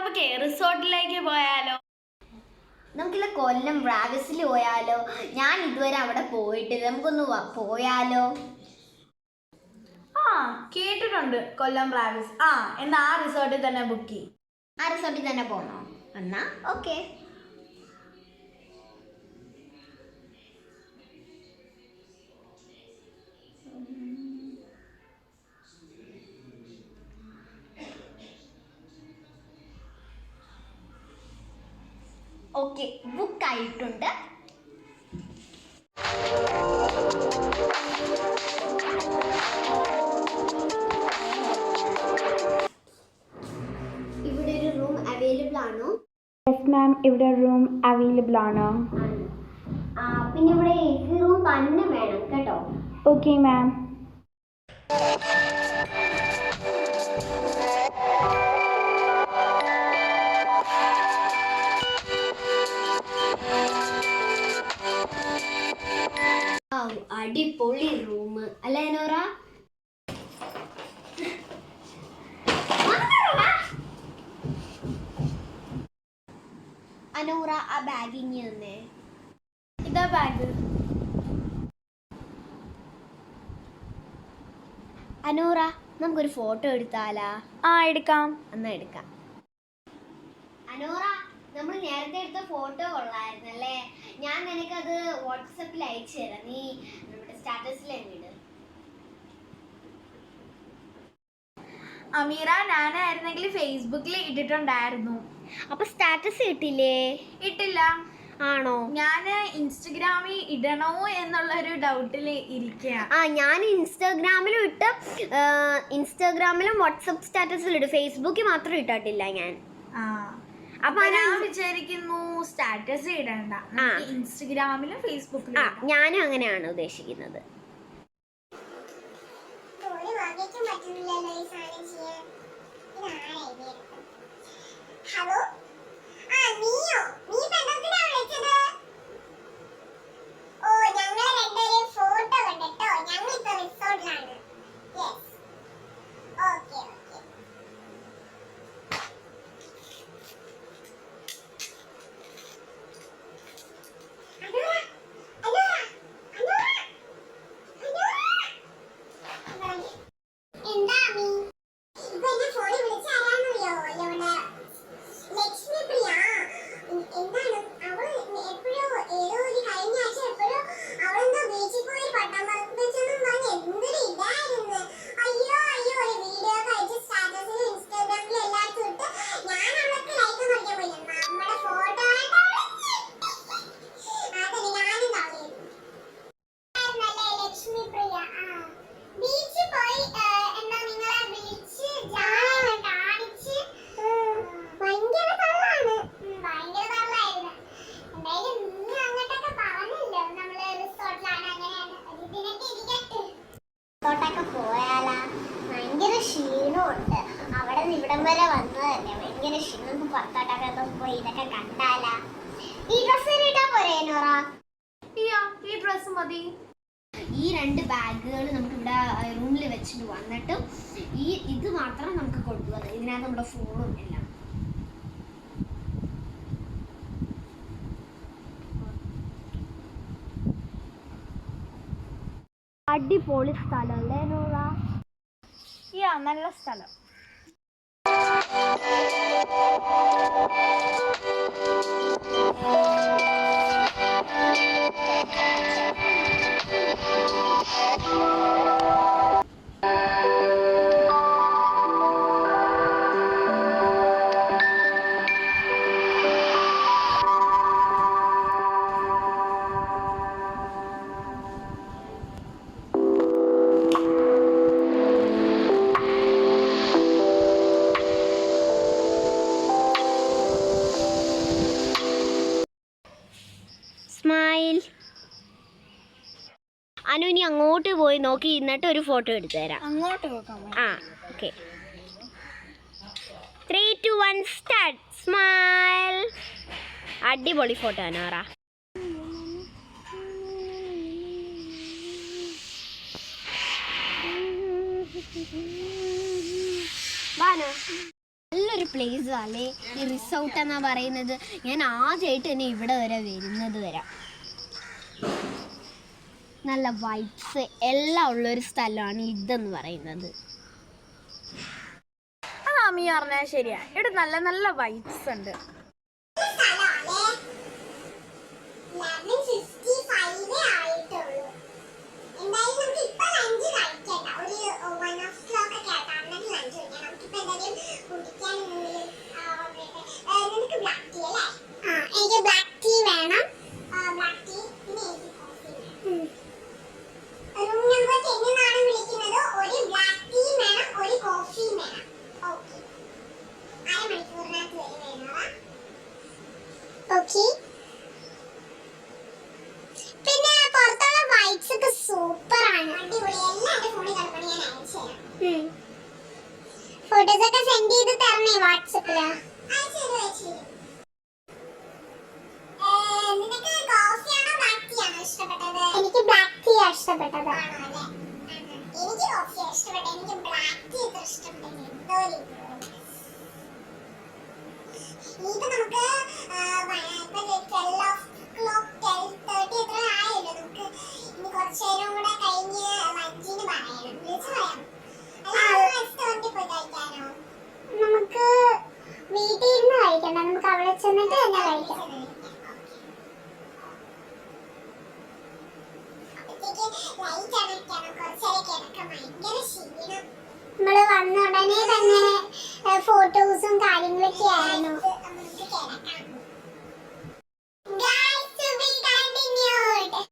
നമുക്ക് റിസോർട്ടിലേക്ക് പോയാലോ? നമുക്കില്ല കൊല്ലം റാവിസിൽ പോയാലോ? ഞാൻ ഇതുവരെ അവിടെ പോയിട്ടില്ല. നമുക്കൊന്ന് പോയാലോ? ആ കേട്ടിട്ടുണ്ട് കൊല്ലം റാവിസ് ആ എന്നാ ആ റിസോർട്ടിൽ തന്നെ ബുക്ക് ചെയ്യും. ആ റിസോർട്ടിൽ തന്നെ പോണോ എന്നാ ഓക്കെ. ഓക്കെ ബുക്ക് ആയിട്ടുണ്ട്. ഇവിടെ ഒരു റൂം അവൈലബിൾ ആണോ? യെസ് മാം ഇവിടെ റൂം അവൈലബിൾ ആണ്? ആണ്. പിന്നെ ഇവിടെ എ സി റൂം തന്നെ വേണം കേട്ടോ. ഓക്കെ മാം അടിപൊളി റൂം. അല്ലേ നോറ അനൂറ ആ ബാഗിങ് തന്നെ. ഇതാ ബാഗ് അനൂറ നമുക്കൊരു ഫോട്ടോ എടുത്താലാ? ആ എടുക്കാം. എന്നാ എടുക്കാം. അനൂറ നമ്മൾ നേരത്തെ എടുത്ത ഫോട്ടോ കൊള്ളായിരുന്നല്ലേ? ഞാൻ നിനക്കത് വാട്സപ്പിൽ അയച്ചു തരാം നീ അമീറ ഞാനായിരുന്നെങ്കിൽ ഫേസ്ബുക്കിൽ ഇട്ടിട്ടുണ്ടായിരുന്നു. അപ്പൊ സ്റ്റാറ്റസ് ഇട്ടില്ലേ ഇട്ടില്ല. ആണോ? ഞാൻ ഇൻസ്റ്റഗ്രാമിൽ ഇടണോ എന്നുള്ള ഒരു ഡൗട്ടിൽ ഇരിക്കുക ആ ഞാൻ ഇൻസ്റ്റാഗ്രാമിലും ഇട്ട് ഇൻസ്റ്റാഗ്രാമിലും വാട്സപ്പ് സ്റ്റാറ്റസിലും ഇട്ട് ഫേസ്ബുക്കിൽ മാത്രം ഇട്ടിട്ടില്ല ഞാൻ. ആ. അപ്പൊ ഞാൻ വിചാരിക്കുന്നു സ്റ്റാറ്റസ് ഇടണ്ട. ഇൻസ്റ്റഗ്രാമിലും ഫേസ്ബുക്കിലും ആ ഞാനും അങ്ങനെയാണ് ഉദ്ദേശിക്കുന്നത്. ഹലോ ആ നീയോ? നീ പെണ്ണത്തിനാ വരെ വന്നതല്ലേ? ഭയങ്കര ക്ഷീണം പുറത്തോട്ടൊക്കെ പോയി ഇതൊക്കെ കണ്ടാലാ. ഈ ഡ്രസ്സ് ഇട്ടാ പോരേ നോറ? ഈ ഡ്രസ്സ് മതി. ഈ രണ്ട് ബാഗുകൾ നമുക്ക് ഇവിടെ റൂമിൽ വെച്ചിട്ട് വന്നിട്ട് ഈ ഇത് മാത്രം നമുക്ക് കൊണ്ടുപോകാം ഇതിനകത്ത് നമ്മുടെ ഫോണും എല്ലാം അടിപൊളി സ്ഥലം അല്ലേ നോറ? യാ നല്ല സ്ഥലം. സ്മൈൽ അനു ഇനി അങ്ങോട്ട് പോയി നോക്കി ഇന്നിട്ട് ഒരു ഫോട്ടോ എടുത്തു തരാം അങ്ങോട്ട് ആ okay. Three two one start smile അടിപൊളി ഫോട്ടോ ആണ് ആറാ നല്ലൊരു പ്ലേസ് അല്ലേ? ഈ റിസോർട്ട് എന്നാ പറയുന്നത്. ഞാൻ ആദ്യമായിട്ട് തന്നെ ഇവിടെ വരെ വരുന്നത് വരാം. നല്ല വൈബ്സ് എല്ലാം ഉള്ളൊരു സ്ഥലമാണ് ഇതെന്ന് പറയുന്നത്. ആ അമ്മി പറഞ്ഞാൽ ശരിയാ. ഇവിടെ നല്ല നല്ല വൈബ്സ് ഉണ്ട് എനിക്ക് ബ്ലാക്ക് ടീ വേണം ബ്ലാക്ക് ടീ പിന്നെ എനിക്ക് കോഫി റൂം നമ്പർ ടെൻ എന്നാണ് വിളിക്കുന്നത് ഒരു ബ്ലാക്ക് ടീ വേണം ഒരു കോഫിയും വേണം ഓക്കെ അരമണിക്കൂറിനകത്ത് വരും വേണോടാ ഓക്കെ. പിന്നെ പുറത്തുള്ള വൈറ്റ്സ് ഒക്കെ സൂപ്പർ ആണ്. അടിപൊളി എല്ലാം എന്റെ ഫോണിൽ കിടക്കണം ഞാൻ അയച്ചു തരാം ഫോട്ടോസ് ഒക്കെ സെൻഡ് ചെയ്ത് തരണേ വാട്സപ്പിൽ ബ്ലാക്ക് ടീ ആണോ ഇഷ്ടപ്പെട്ടത്? എനിക്ക് ബ്ലാക്ക് ടീ ആണ് ഇഷ്ടപ്പെട്ടത് എനിക്ക് കോഫി ഇഷ്ടപ്പെട്ടത്. എനിക്ക് ബ്ലാക്ക് ടീ ഇഷ്ടപ്പെട്ടത് ഇത് നമുക്ക് ഫോട്ടോസും കാര്യങ്ങളൊക്കെ ആയിരുന്നു.